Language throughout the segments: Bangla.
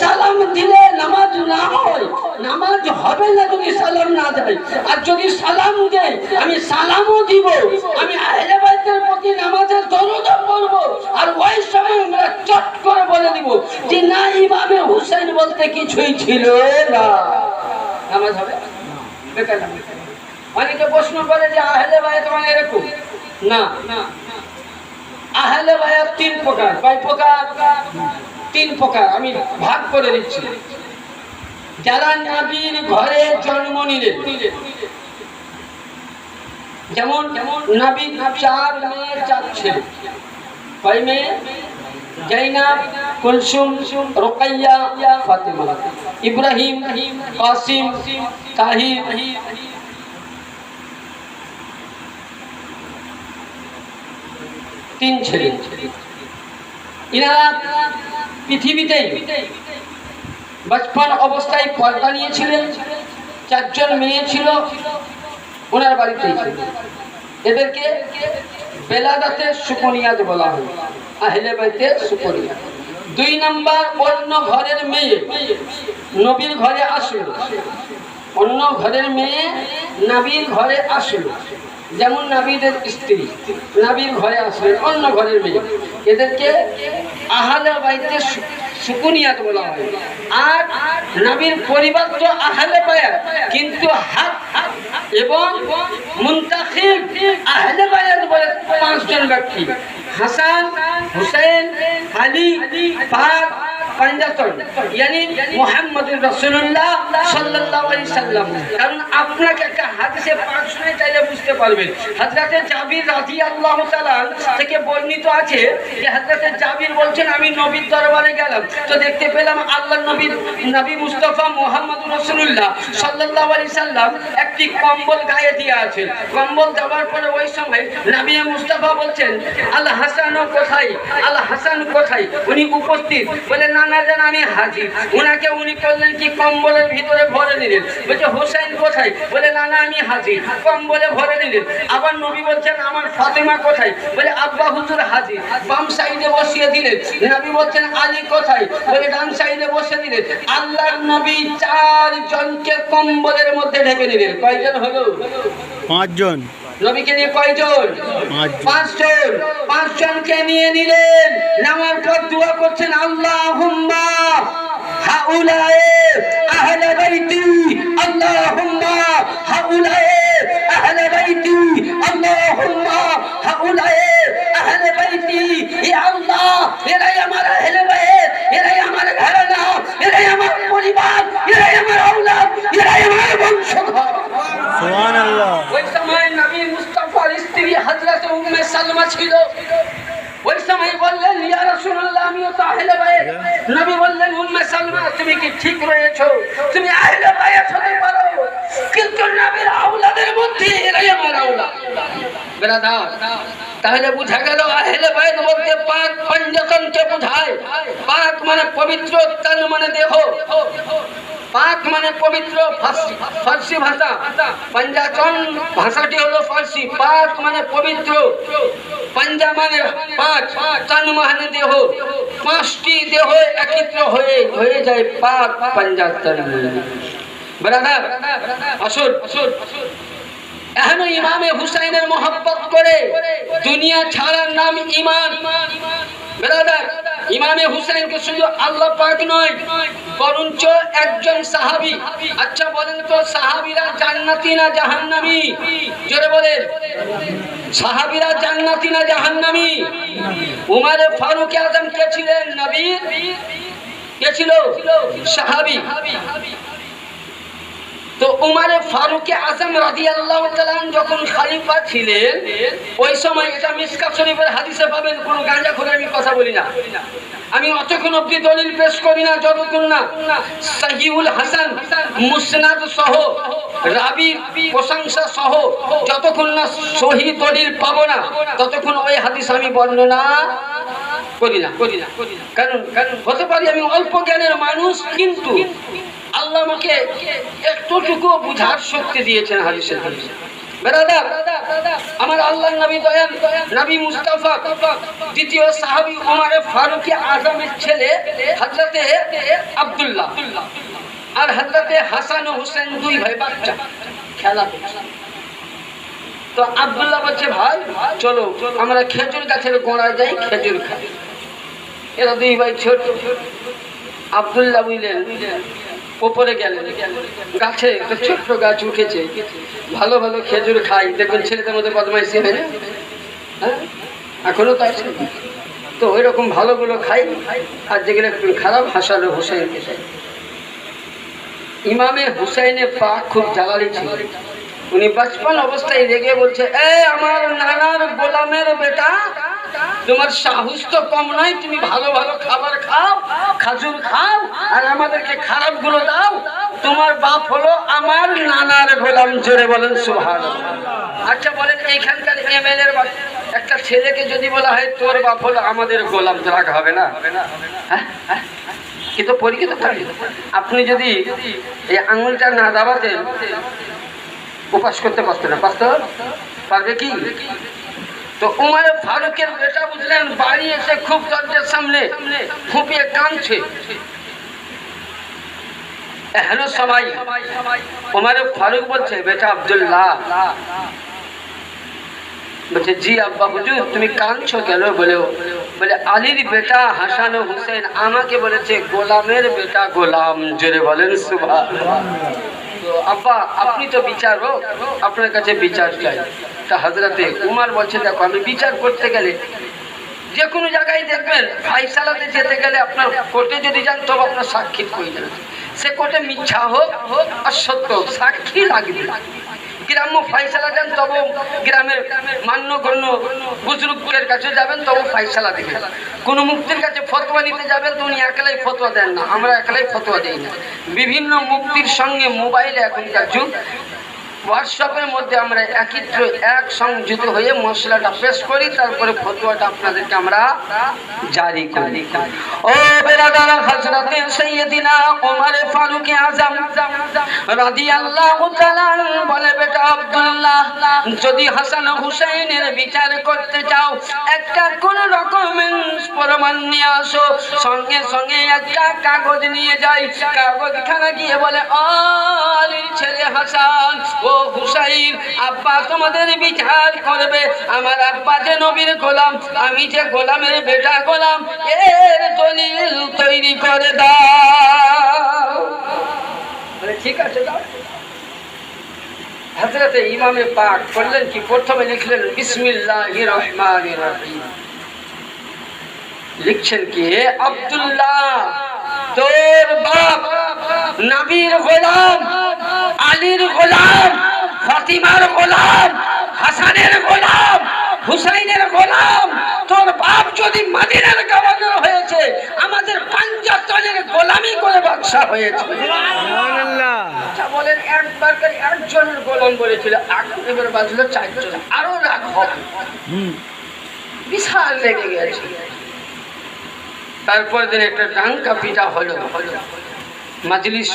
সালাম দিলে নামাজ না হয়, নামাজ হবে না যদি সালাম না দেয়। আর যদি সালাম দেয়, আমি সালামও দিব। আমি প্রতি নামাজের দরুদ পড়ব। আর ওই সময় আমরা চট করে বলে দিব যে, না, ইমামে হুসেন বলতে কিছুই ছিল না। নামাজ হবে। অনেকে প্রশ্ন করে যে, আহলে বাইত মানে এরকম? না। আহলে বায়াত তিন প্রকার। কয় প্রকার? তিন প্রকার, আমি ভাগ করে দিচ্ছি। যারা নবীর ঘরে জন্ম নিলেন, যেমন যেমন চার মেয়ে, চার ছেলে। কয় মেয়ে? জৈনাব কুলসুম, রোকাইয়া, ফাতেমা। ইব্রাহিম, কাসিম, তাহির। তিন ছেলে। ইনারা পৃথিবীতেই বচপন অবস্থায় পর্দা নিয়েছিলেন চারজন মেয়ে ছিল, ওনার বাড়িতেই এদেরকে বেলাদাতে সুকনিয়াত বলা হয় আহলে বাইতে সুকনিয়া দুই নাম্বার, অন্য ঘরের মেয়ে, নবীর ঘরে আসলো। অন্য ঘরের মেয়ে নাবির ঘরে আসলো। যেমন নাবিদের স্ত্রী, নাবির ঘরে আসলেন অন্য ঘরের মেয়ে। এদেরকে আহালে বাইতে সুকুনিয়াত বলা হয়। আর নবীর পরিবার তো আহালে বায়াত কিন্তু হাত এবং মুন্তাখিব আহলে বায়াত বলে পাঁচজন ব্যক্তি। হাসান হুসেন আলী পাক আছে আমি নবীর দরবারে গেলাম। তো দেখতে পেলাম আল্লাহর নবী নবী মুস্তাফা মুহাম্মদুর রাসূলুল্লাহ সাল্লাল্লাহু আলাইহি সাল্লাম একটি কম্বল গায়ে দিয়ে আছেন। কম্বল দেওয়ার পরে ওই সময় নবী মুস্তাফা বলছেন, আল হাসান কোথায়? আল হাসান কোথায়? উনি উপস্থিত। বলে না না জান আমি হাজির। উনাকে উনি করলেন কি কম্বলের ভিতরে ভরে নিলেন বলছে হোসেন কোথায়? বলে না না আমি হাজির। কম্বলে ভরে নিলেন আবার নবী বলছেন আমার ফাতেমা কোথায়? বলে আব্বা হুজুর হাজির। বাম সাইডে বসিয়ে দিলেন। নবী বলছেন আলী কোথায়? বলে ডান সাইডে বসে দিলেন। আল্লাহর নবী চার জনকে কম্বলের মধ্যে ঢেকে নিলেন কয়জন হলো? পাঁচজন। নবীকে নিয়ে কয়জন? পাঁচজন। পাঁচজন। পাঁচজনকে নিয়ে নিলেন। নামার পর দোয়া করছেন আল্লাহ হাউলায়ে আহলে বাইতি আল্লাহুম্মা হাউলায়ে আহলে বাইতি আল্লাহুম্মা হাউলায়ে আহলে বাইতি। ইয়া আল্লাহ এরাই আমার আহলে বাইত এরাই আমার ঘরানা এরাই আমার পরিবার এরাই আমার আওলাদ এরাই আমার বংশধর। সোহান আল্লাহ ওই সময় নবী মুস্তাফার স্ত্রী হযরত উম্মে সালমা ছিল। ওই সময় বললেন ইয়া রাসূলুল্লাহ আমিও তো আহলে বাইত। নবী বললেন উম্মে সালমা তুমি কি ঠিক রয়েছো? তুমি আহলে বাইত হতে পারো। কিন্তু নবীর আওলাদের মধ্যে এরাই আমার আওলাদ ব্রাদার তাহলে বুঝা গেল আহলে বাইত বলতে পাক পঞ্জতনকে বোঝায়। পাক মানে পবিত্র তন মানে দেহ। পাক মানে পবিত্র ফার্সি ফার্সি ভাষা। পঞ্জাচন ভাষাটি হলো ফার্সি। পাক মানে পবিত্র। পঞ্জা মানে পাঁচ তন মানে দেহ। পাঁচটি দেহ একত্র হয়ে হয়ে যায় পাক পঞ্জাতন ব্রাদার আসুন আসুন। এখনও ইমামে হুসাইনের মোহাব্বত করে দুনিয়া ছাড়ার নাম ইমান। ব্রাদার ইমামে হুসাইনকে শুধু আল্লাহ পাক নয়, বরঞ্চ একজন সাহাবি। আচ্ছা বলেন তো, সাহাবিরা জান্নাতি না জাহান্নামী? জোরে বলেন। সাহাবিরা জান্নাতি না জাহান্নামি? উমারে ফারুক আজম কে ছিলেন নবী কে ছিল? সাহাবী। তো উমারে ফারুকে আজম রাদিয়াল্লাহু তাআলা যখন খালিফা ছিলেন, ওই সময় এটা মিসকাত শরীফের হাদিসে পাবেন, কোন গাঁজা খোরে আমি কথা বলি না। আমি অতক্ষণ অব্দি দলিল পেশ করি না, যতক্ষণ না সাহিউল হাসান, মুসনাদ সহ রাবির প্রশংসা সহ, যতক্ষণ না সহি দলিল পাবো না, ততক্ষণ ওই হাদিস আমি বর্ণনা করি না করি না করি না। কারণ কারণ হতে পারি আমি অল্প জ্ঞানের মানুষ, কিন্তু আল্লাহ আমাকে একটুটুকু বুঝার শক্তি দিয়েছেন হাদিসের হাদিসে আমার আল্লাহ নবী দয়াল নবী মুস্তাফা, দ্বিতীয় সাহাবী ওমর ফারুক আজমের ছেলে হযরতে আব্দুল্লাহ আর হযরতে হাসান হোসেন দুই ভাই বাচ্চা, খেলা তো আব্দুল্লাহ বলছে, ভাই, চলো, আমরা খেজুর গাছের গোড়ায় যাই, খেজুর খাই। এরা দুই ভাই ছোট। আব্দুল্লাহ বুঝলেন ওপরে গেলেন। গাছে একটা ছোট্ট গাছ উঠেছে। ভালো ভালো খেজুর খাই। দেখবেন ছেলেদের মধ্যে বদমাইশি হয় হ্যাঁ? এখনও তো আছে। তো ওই রকম ভালোগুলো খাই। আর যেগুলো একটু খারাপ হাসালো হুসাইনকে ইমামে হুসাইনে পাক খুব জ্বালালি ছিল। উনি বাচপন অবস্থায় রেগে বলছে, এ আমার নানার গোলামের বেটা তোমার সাহস তো কম নয়, তুমি ভালো ভালো খাবার খাও, খাজুর খাও, আর আমাদেরকে খারাপগুলো দাও। তোমার বাপ হলো আমার নানার গোলাম, জোরে বলেন সুহান আচ্ছা বলেন, এইখানকার এমএলএ এর একটা ছেলেকে যদি বলা হয়, তোর বাপ হলো আমাদের গোলাম তো রাখা হবে না? হ্যাঁ হ্যাঁ। কিন্তু পরীক্ষিত থাকে আপনি যদি এই আঙুলটা না দাবাতেন উপাস করতে পারতো না, পারতো? পারবে কি? তো উমার ফারুকের বেটা বুঝলেন, বাড়ি এসে খুব দরজার সামনে ফুপিয়ে কাঁদছে। হ্যালো সবাই, উমার ফারুক বলছে, বেটা আব্দুল্লাহ। বলছে, জি আব্বা হুজুর তুমি কাঁদছো কেন? বলে বলে, আলীর বেটা হাসান হুসেন আমাকে বলেছে, গোলামের বেটা গোলাম। জোরে বলেন সুভা আব্বা আপনি তো বিচারক আপনার কাছে বিচার চাই তা হাজরাতে উমার বলছে দেখো আমি বিচার করতে গেলে যে কোনো জায়গায় দেখবেন ফাইসালাতে যেতে গেলে আপনার কোর্টে যদি যান তবে আপনার সাক্ষী করে আছে। সে কোর্টে মিথ্যা হোক হোক আর সত্য হোক, সাক্ষী লাগবে গ্রাম্য ফাইসালা দেন, তবে গ্রামের মান্য মান্যগণ্য বুজরুগের কাছে যাবেন, তবে ফাইসালা দেবেন। কোন মুক্তির কাছে ফতোয়া নিতে যাবেন, তো উনি একলাই ফতোয়া দেন না। আমরা একলাই ফতোয়া দিই না। বিভিন্ন মুক্তির সঙ্গে মোবাইলে এখনকার যুগ হোয়াটসঅ্যাপের মধ্যে আমরা একত্র এক সংযুক্ত হয়ে মশলাটা পেশ করি, তারপরে ফতোয়াটা আপনাদেরকে আমরা জারি করি। ও বেরাদারা হযরতে সাইয়্যিদিনা ওমর ফারুক আযম রাদিয়াল্লাহু তাআলা বলে, বেটা আব্দুল্লাহ, যদি হাসান হুসাইনের বিচার করতে চাও, একটা কোন রকমের প্রমাণ নিয়ে আসো। সঙ্গে সঙ্গে একটা কাগজ নিয়ে যাই। কাগজখানা গিয়ে বলে আলির ছেলে হাসান, ও হুসাইন, আব্বা তোমাদের বিচার করবে। আমার আব্বা যে নবীর গোলাম, আমি যে গোলামের বেটা গোলাম, এর দলিল তৈরি করে দাও। ঠিক আছে ইমামে পাক করলেন কি, প্রথমে লিখলেন লিখছেন কি আব্দুল্লাহ, তোর বাপ নবীর গোলাম আলীর গোলাম ফাতিমার গোলাম হাসানের গোলাম হুসাইনের গোলাম তোর বাপ যদি মাদিনার গভর্নর হয়েছে আমাদের পাঞ্জাতনের গোলামি করে বাদশা হয়েছে। বলেন একবার করে একজনের গোলাম বলেছিল এবার বাজলো চারজন আরও রাগ হবে বিশাল লেগে গেছে। তারপর দিন একটা ডাঙ্কা পিটা হলো। মাজলিস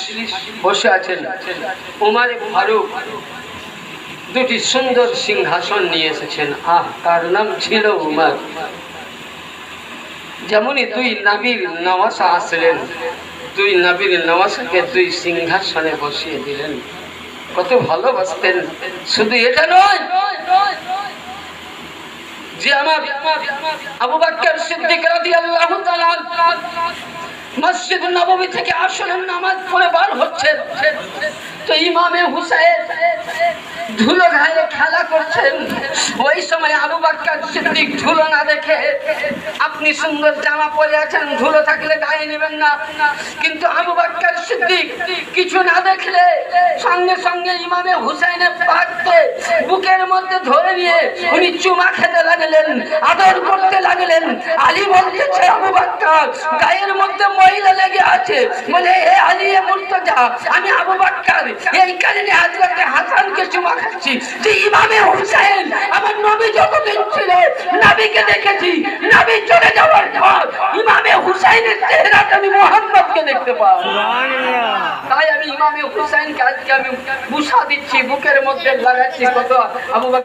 বসে আছেন উমার ফারুক। দুটি সুন্দর সিংহাসন নিয়ে এসেছেন। আহ, তার নাম ছিল উমার। যেমনই দুই নাবির নওয়াসা আসলেন, দুই নাবির নওয়াসাকে দুই সিংহাসনে বসিয়ে দিলেন। কত ভালোবাসতেন। শুধু এটা নয় যে আমার আবু বাক্কর সিদ্দিক রাদিয়াল্লাহু তাআলা মসজিদ নববী থেকে আসলেন নামাজ পড়ে বার হচ্ছে। তো ইমামে হুসাইন ধুলো ঘায়ে খেলা করছেন। ওই সময় আবু বাক্কার সিদ্দিক ধুলো না দেখে আপনি সুন্দর জামা পরে আছেন, ধুলো থাকলে গায়ে নেবেন না। কিন্তু আবু বাক্কর সিদ্দিক কিছু না দেখলে সঙ্গে সঙ্গে ইমামে হুসাইনের পাকতে বুকের মধ্যে ধরে নিয়ে উনি চুমা খেতে লাগলেন, আদর করতে লাগলেন। আলী বলতেছে, আবু বাক্কার, গায়ের মধ্যে মহিলা লেগে আছে। বলে হে আলী এ মুর্তজা, আমি আবু বাক্কর। এই কারণে হাজরতে হাসানকে চুমা খাচ্ছি যে ইমামে হুসাইন আমার নবী যতদিন ছিল নবীকে দেখেছি, নবী চলে যাওয়ার পর ইমামে হুসাইনের চেহারাটা আমি মোহাম্মদকে দেখতে পাবো তাই আমি ইমামে হুসাইনকে আজকে আমি বুসা দিচ্ছি, বুকের মধ্যে লাগাচ্ছি, কত আবু